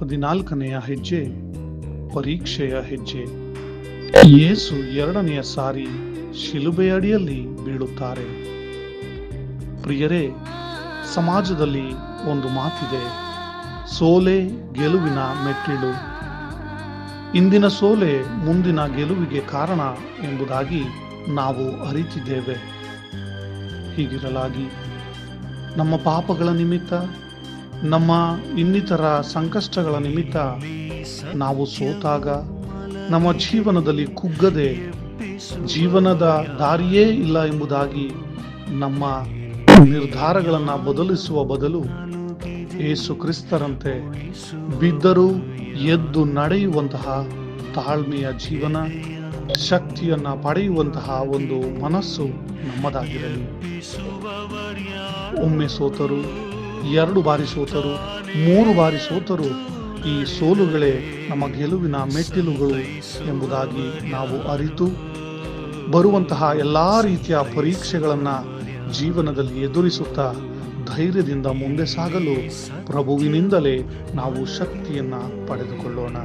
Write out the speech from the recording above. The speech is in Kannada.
ಹದಿನಾಲ್ಕನೆಯ ಹೆಜ್ಜೆ, ಪರೀಕ್ಷೆಯ ಹೆಜ್ಜೆ. ಯೇಸು ಎರಡನೆಯ ಸಾರಿ ಶಿಲುಬೆಯಡಿಯಲ್ಲಿ ಬೀಳುತ್ತಾರೆ. ಪ್ರಿಯರೇ, ಸಮಾಜದಲ್ಲಿ ಒಂದು ಮಾತಿದೆ. ಸೋಲೆ ಗೆಲುವಿನ ಮೆಟ್ಟಿಲು. ಇಂದಿನ ಸೋಲೆ ಮುಂದಿನ ಗೆಲುವಿಗೆ ಕಾರಣ ಎಂಬುದಾಗಿ ನಾವು ಅರಿತಿದ್ದೇವೆ. ಹೀಗಿರಲಾಗಿ ನಮ್ಮ ಪಾಪಗಳ ನಿಮಿತ್ತ ನಮ್ಮ ಇನ್ನಿತರ ಸಂಕಷ್ಟಗಳ ನಿಮಿತ್ತ ನಾವು ಸೋತಾಗ ನಮ್ಮ ಜೀವನದಲ್ಲಿ ಕುಗ್ಗದೆ ಜೀವನದ ದಾರಿಯೇ ಇಲ್ಲ ಎಂಬುದಾಗಿ ನಮ್ಮ ನಿರ್ಧಾರಗಳನ್ನು ಬದಲಿಸುವ ಬದಲು ಏಸು ಕ್ರಿಸ್ತರಂತೆ ಬಿದ್ದರೂ ಎದ್ದು ನಡೆಯುವಂತಹ ತಾಳ್ಮೆಯ ಜೀವನ, ಶಕ್ತಿಯನ್ನು ಪಡೆಯುವಂತಹ ಒಂದು ಮನಸ್ಸು ನಮ್ಮದಾಗಿರಲಿ. ಒಮ್ಮೆ ಸೋತರು ಎರಡು ಬಾರಿ ಸೋತರು, ಮೂರು ಬಾರಿ ಸೋತರು, ಈ ಸೋಲುಗಳೇ ನಮ್ಮ ಗೆಲುವಿನ ಮೆಟ್ಟಿಲುಗಳು ಎಂಬುದಾಗಿ ನಾವು ಅರಿತು, ಬರುವಂತಹ ಎಲ್ಲ ರೀತಿಯ ಪರೀಕ್ಷೆಗಳನ್ನು ಜೀವನದಲ್ಲಿ ಎದುರಿಸುತ್ತಾ ಧೈರ್ಯದಿಂದ ಮುಂದೆ ಸಾಗಲು ಪ್ರಭುವಿನಿಂದಲೇ ನಾವು ಶಕ್ತಿಯನ್ನು ಪಡೆದುಕೊಳ್ಳೋಣ.